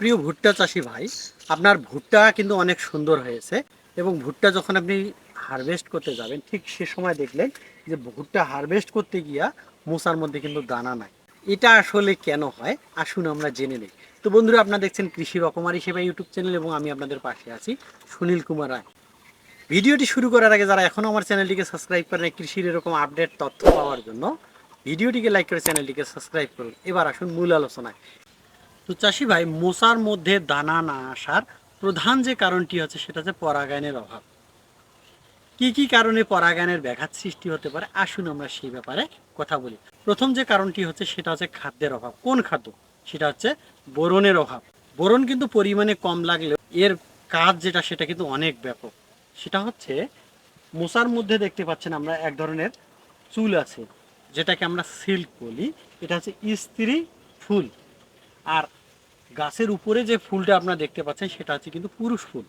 প্রিয় ভুট্টা চাষি ভাই, আপনার ভুট্টা কিন্তু অনেক সুন্দর হয়েছে এবং ভুট্টা যখন আপনি হারভেস্ট করতে যাবেন, ঠিক সে সময় দেখলেন যে ভুট্টা হারভেস্ট করতে গিয়া মোসার মধ্যে কিন্তু দানা নাই। এটা আসলে কেন হয়? আসুন আমরা জেনে নিই। তো বন্ধুরা, আপনারা দেখছেন কৃষি রকমারি সেবা ইউটিউব চ্যানেল এবং আমি আপনাদের পাশে আছি সুনীল কুমার রায়। ভিডিওটি শুরু করার আগে যারা এখনও আমার চ্যানেলটিকে সাবস্ক্রাইব করেন কৃষির এরকম আপডেট তথ্য পাওয়ার জন্য ভিডিওটিকে লাইক করে চ্যানেলটিকে সাবস্ক্রাইব করুন। এবার আসুন মূল আলোচনায়। তো চাষি ভাই, মশার মধ্যে দানা না আসার প্রধান যে কারণটি হচ্ছে সেটা হচ্ছে পরাগায়নের অভাব। কি কি কারণে পরাগায়নের ব্যাঘাত সৃষ্টি হতে পারে? আসুন আমরা সেই ব্যাপারে কথা বলি। প্রথম যে কারণটি হচ্ছে সেটা হচ্ছে খাদ্যের অভাব। কোন খাদ্য? সেটা হচ্ছে বোরনের অভাব। বোরন কিন্তু পরিমাণে কম লাগলেও এর কাজ যেটা, সেটা কিন্তু অনেক ব্যাপক। সেটা হচ্ছে মশার মধ্যে দেখতে পাচ্ছেন আমরা এক ধরনের চুল আছে, যেটাকে আমরা সিল্ক বলি। এটা হচ্ছে স্ত্রী ফুল। আর গাছের উপরে যে ফুলটা আপনারা দেখতে পাচ্ছেন, সেটা হচ্ছে কিন্তু পুরুষ ফুল।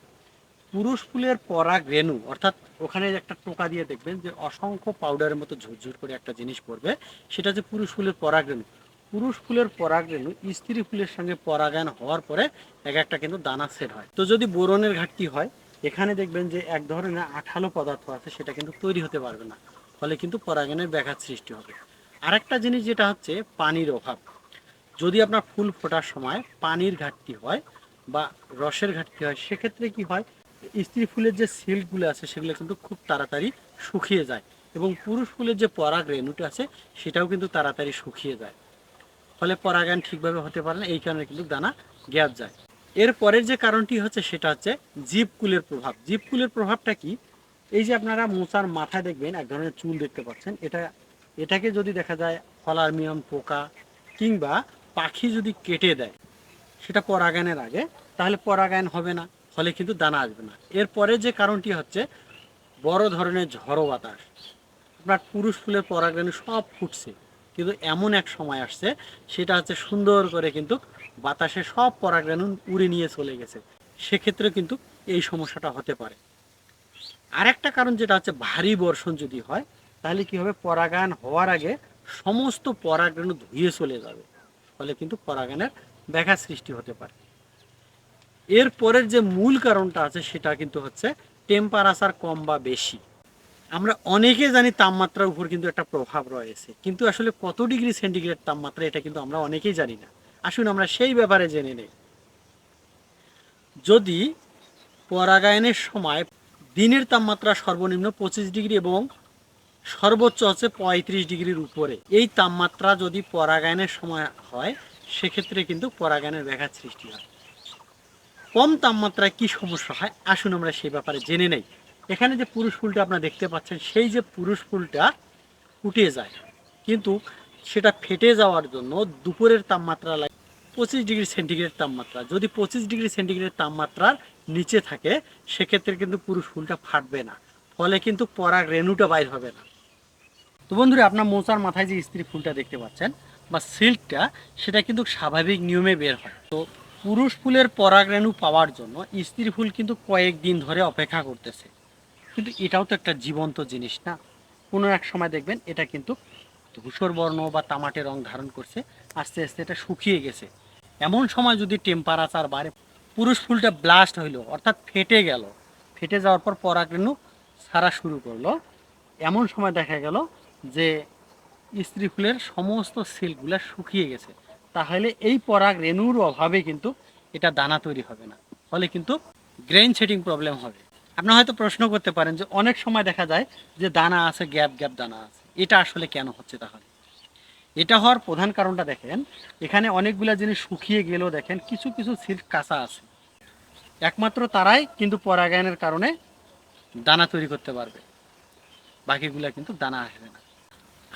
পুরুষ ফুলের পরাগ রেণু অর্থাৎ ওখানে একটা টোকা দিয়ে দেখবেন যে অসংখ্য পাউডারের মতো ঝুরঝুর করে একটা জিনিস পড়বে, সেটা হচ্ছে পুরুষ ফুলের পরাগ রেণু পুরুষ ফুলের পরাগ রেণু স্ত্রী ফুলের সঙ্গে পরাগায়ন হওয়ার পরে এক একটা কিন্তু দানা সেট হয়। তো যদি বোরনের ঘাটতি হয়, এখানে দেখবেন যে এক ধরনের আঠালো পদার্থ আছে, সেটা কিন্তু তৈরি হতে পারবে না। ফলে কিন্তু পরাগায়নের ব্যাঘাত সৃষ্টি হবে। আরেকটা জিনিস যেটা হচ্ছে পানির অভাব। যদি আপনার ফুল ফোটার সময় পানির ঘাটতি হয় বা রসের ঘাটতি হয়, সেক্ষেত্রে কি হয়? স্ত্রী ফুলের যে সিল্কগুলো আছে, সেগুলো কিন্তু খুব তাড়াতাড়ি শুকিয়ে যায় এবং পুরুষ ফুলের যে পরাগ রেণুটা আছে, সেটাও কিন্তু তাড়াতাড়ি শুকিয়ে যায়। ফলে পরাগায়ন ঠিকভাবে হতে পারে না, এই কারণে কিন্তু দানা গ্যাপ যায়। এর পরের যে কারণটি হচ্ছে, সেটা হচ্ছে জীবকুলের প্রভাব। জীবকুলের প্রভাবটা কি? এই যে আপনারা মোচার মাথায় দেখবেন, এক ধরনের চুল দেখতে পাচ্ছেন, এটা, এটাকে যদি দেখা যায় ফলারমিয়াম পোকা কিংবা পাখি যদি কেটে দেয়, সেটা পরাগায়নের আগে, তাহলে পরাগায়ন হবে না, ফলে কিন্তু দানা আসবে না। এরপরে যে কারণটি হচ্ছে, বড় ধরনের ঝড়ো বাতাস। আপনার পুরুষ ফুলের পরাগায়ন সব ফুটছে, কিন্তু এমন এক সময় আসছে, সেটা হচ্ছে সুন্দর করে কিন্তু বাতাসে সব পরাগরেণু উড়ে নিয়ে চলে গেছে। সেক্ষেত্রে কিন্তু এই সমস্যাটা হতে পারে। আরেকটা কারণ যেটা হচ্ছে, ভারী বর্ষণ যদি হয়, তাহলে কি হবে? পরাগায়ন হওয়ার আগে সমস্ত পরাগরেণু ধুয়ে চলে যাবে। ফলে কিন্তু পরাগায়নের ব্যাঘাত সৃষ্টি হতে পারে। এর পরের যে মূল কারণটা আছে, সেটা কিন্তু হচ্ছে টেম্পারেচার কম বা বেশি। আমরা অনেকে জানি তাপমাত্রার উপর কিন্তু একটা প্রভাব রয়েছে, কিন্তু আসলে কত ডিগ্রি সেন্টিগ্রেড তাপমাত্রা এটা কিন্তু আমরা অনেকেই জানি না। আসুন আমরা সেই ব্যাপারে জেনে নেই। যদি পরাগায়নের সময় দিনের তাপমাত্রা সর্বনিম্ন পঁচিশ ডিগ্রি এবং সর্বোচ্চ হচ্ছে পঁয়ত্রিশ ডিগ্রির উপরে। এই তাপমাত্রা যদি পরাগায়নের সময় হয়, সেক্ষেত্রে কিন্তু পরাগায়নের ব্যাঘাত সৃষ্টি হয়। কম তাপমাত্রায় কি সমস্যা হয়? আসুন আমরা সেই ব্যাপারে জেনে নেই। এখানে যে পুরুষ ফুলটা আপনারা দেখতে পাচ্ছেন, সেই যে পুরুষ ফুলটা ফুটে যায়, কিন্তু সেটা ফেটে যাওয়ার জন্য দুপুরের তাপমাত্রা লাগে পঁচিশ ডিগ্রি সেন্টিগ্রেড তাপমাত্রা। যদি পঁচিশ ডিগ্রি সেন্টিগ্রেড তাপমাত্রার নিচে থাকে, সেক্ষেত্রে কিন্তু পুরুষ ফুলটা ফাটবে না। ফলে কিন্তু পরাগ রেণুটা বাইর হবে না। তো বন্ধুরা, আপনার মোচার মাথায় যে স্ত্রী ফুলটা দেখতে পাচ্ছেন বা সিল্কটা, সেটা কিন্তু স্বাভাবিক নিয়মে বের হয়। তো পুরুষ ফুলের পরাগরেণু পাওয়ার জন্য স্ত্রী ফুল কিন্তু কয়েকদিন ধরে অপেক্ষা করতেছে। কিন্তু এটাও তো একটা জীবন্ত জিনিস না। কোনো এক সময় দেখবেন এটা কিন্তু ধূসর বর্ণ বা তামাটে রং ধারণ করছে, আস্তে আস্তে এটা শুকিয়ে গেছে। এমন সময় যদি টেম্পারেচার বাড়ে, পুরুষ ফুলটা ব্লাস্ট হইল, অর্থাৎ ফেটে গেল, ফেটে যাওয়ার পর পরাগরেণু সারা শুরু করল। এমন সময় দেখা গেল যে স্ত্রী ফুলের সমস্ত সিল্কগুলো শুকিয়ে গেছে, তাহলে এই পরাগ রেণুর অভাবে কিন্তু এটা দানা তৈরি হবে না। ফলে কিন্তু গ্রেইন সেটিং প্রবলেম হবে। আপনারা হয়তো প্রশ্ন করতে পারেন যে অনেক সময় দেখা যায় যে দানা আছে গ্যাপ গ্যাপ দানা আছে। এটা আসলে কেন হচ্ছে তাহলে? এটা হওয়ার প্রধান কারণটা দেখেন, এখানে অনেকগুলা জিনিস শুকিয়ে গেলেও দেখেন কিছু কিছু সিল্ক কাঁচা আছে। একমাত্র তারাই কিন্তু পরাগায়নের কারণে দানা তৈরি করতে পারবে। বাকিগুলা কিন্তু দানা আসবে না।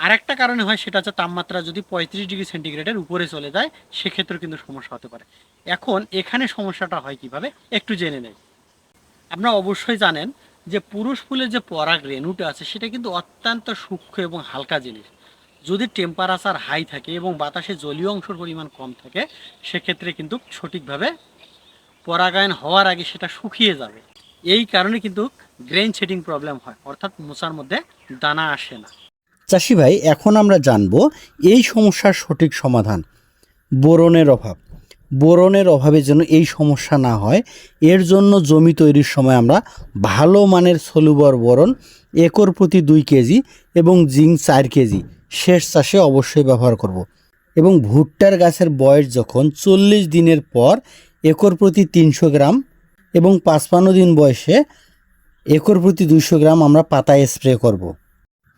আরেকটা কারণে হয়, সেটা হচ্ছে তাপমাত্রা যদি পঁয়ত্রিশ ডিগ্রি সেন্টিগ্রেডের উপরে চলে যায় সেক্ষেত্রে কিন্তু সমস্যা হতে পারে। এখন এখানে সমস্যাটা হয় কীভাবে, একটু জেনে নেই। আপনারা অবশ্যই জানেন যে পুরুষ ফুলের যে পরাগ রেণুটা আছে, সেটা কিন্তু অত্যন্ত সূক্ষ্ম এবং হালকা জিনিস। যদি টেম্পারেচার হাই থাকে এবং বাতাসে জলীয় অংশের পরিমাণ কম থাকে, সেক্ষেত্রে কিন্তু সঠিকভাবে পরাগায়ন হওয়ার আগে সেটা শুকিয়ে যাবে। এই কারণে কিন্তু গ্রেন সেটিং প্রবলেম হয়, অর্থাৎ মোচার মধ্যে দানা আসে না। চাষি ভাই এখন আমরা জানব এই সমস্যার সঠিক সমাধান বোরনের অভাব বোরনের অভাবে যেন এই সমস্যা না হয়, এর জন্য জমি তৈরির সময় আমরা ভালো মানের সলুবর বোরন, একর প্রতি দুই কেজি এবং জিঙ্ক চার কেজি শেষ চাষে অবশ্যই ব্যবহার করব। এবং ভুট্টার গাছের বয়স যখন চল্লিশ দিনের পর একর প্রতি তিনশো গ্রাম এবং পাঁচপান্ন দিন বয়সে একর প্রতি দুশো গ্রাম আমরা পাতায় স্প্রে করব।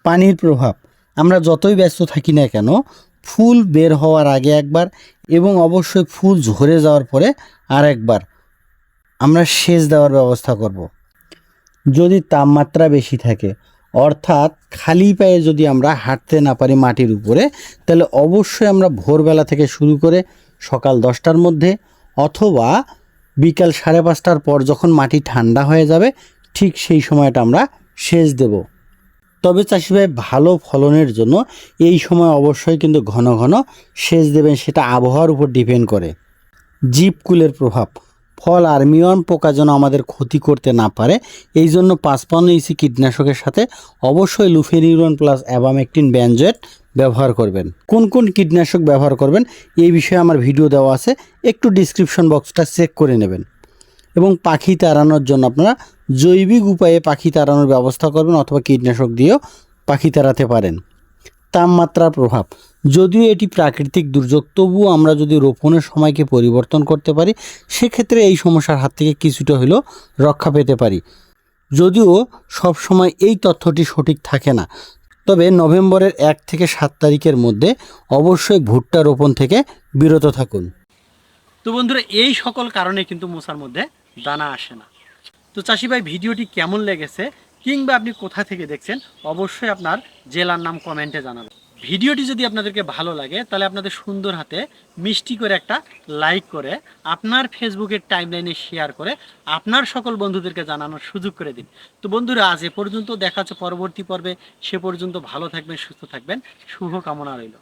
পানির প্রভাব আমরা যতই ব্যস্ত থাকি না কেন, ফুল বের হওয়ার আগে একবার এবং অবশ্যই ফুল ঝরে যাওয়ার পরে আর একবার আমরা সেচ দেওয়ার ব্যবস্থা করব। যদি তাপমাত্রা বেশি থাকে, অর্থাৎ খালি পায়ে যদি আমরা হাঁটতে না পারি মাটির উপরে, তাহলে অবশ্যই আমরা ভোরবেলা থেকে শুরু করে সকাল দশটার মধ্যে অথবা বিকাল সাড়ে পাঁচটার পর যখন মাটি ঠান্ডা হয়ে যাবে, ঠিক সেই সময়টা আমরা সেচ দেব তবে চাষি ভাই, ভালো ফলনের জন্য এই সময় অবশ্যই কিন্তু ঘন ঘন সেচ দেবেন, সেটা আবহাওয়ার উপর ডিপেন্ড করে। জীবকুলের প্রভাব, ফল আর্মিয়ন পোকা যেন আমাদের ক্ষতি করতে না পারে, এই জন্য পাঁচপান্ন ইসি কীটনাশকের সাথে অবশ্যই লুফেনিউরন প্লাস অ্যাবামেকটিন ব্যানজেট ব্যবহার করবেন। কোন কোন কীটনাশক ব্যবহার করবেন, এই বিষয়ে আমার ভিডিও দেওয়া আছে, একটু ডিসক্রিপশন বক্সটা চেক করে নেবেন। এবং পাখি তাড়ানোর জন্য আপনারা জৈবিক উপায়ে পাখি তাড়ানোর ব্যবস্থা করবেন অথবা কীটনাশক দিয়েও পাখি তাড়াতে পারেন। তাপমাত্রার প্রভাব। যদিও এটি প্রাকৃতিক দুর্যোগ, তবুও আমরা যদি রোপণের সময়কে পরিবর্তন করতে পারি, সেক্ষেত্রে এই সমস্যার হাত থেকে কিছুটা হলেও রক্ষা পেতে পারি। যদিও সব সময় এই তথ্যটি সঠিক থাকে না, তবে নভেম্বরের এক থেকে সাত তারিখের মধ্যে অবশ্যই ভুট্টা রোপণ থেকে বিরত থাকুন। তো বন্ধুরা, এই সকল কারণে কিন্তু মশার মধ্যে দানা আসে না। তো চাষি ভাই, ভিডিওটি কেমন লেগেছে কিংবা আপনি কোথা থেকে দেখছেন অবশ্যই আপনার জেলার নাম কমেন্টে জানাবেন। ভিডিওটি যদি আপনাদেরকে ভালো লাগে, তাহলে আপনাদের সুন্দর হাতে মিষ্টি করে একটা লাইক করে, আপনার ফেসবুকের টাইমলাইনে শেয়ার করে, আপনার সকল বন্ধুদেরকে জানানোর সুযোগ করে দিন। তো বন্ধুরা, আজ এ পর্যন্ত। দেখা হচ্ছে পরবর্তী পর্বে। সে পর্যন্ত ভালো থাকবেন, সুস্থ থাকবেন। শুভ কামনা রইল।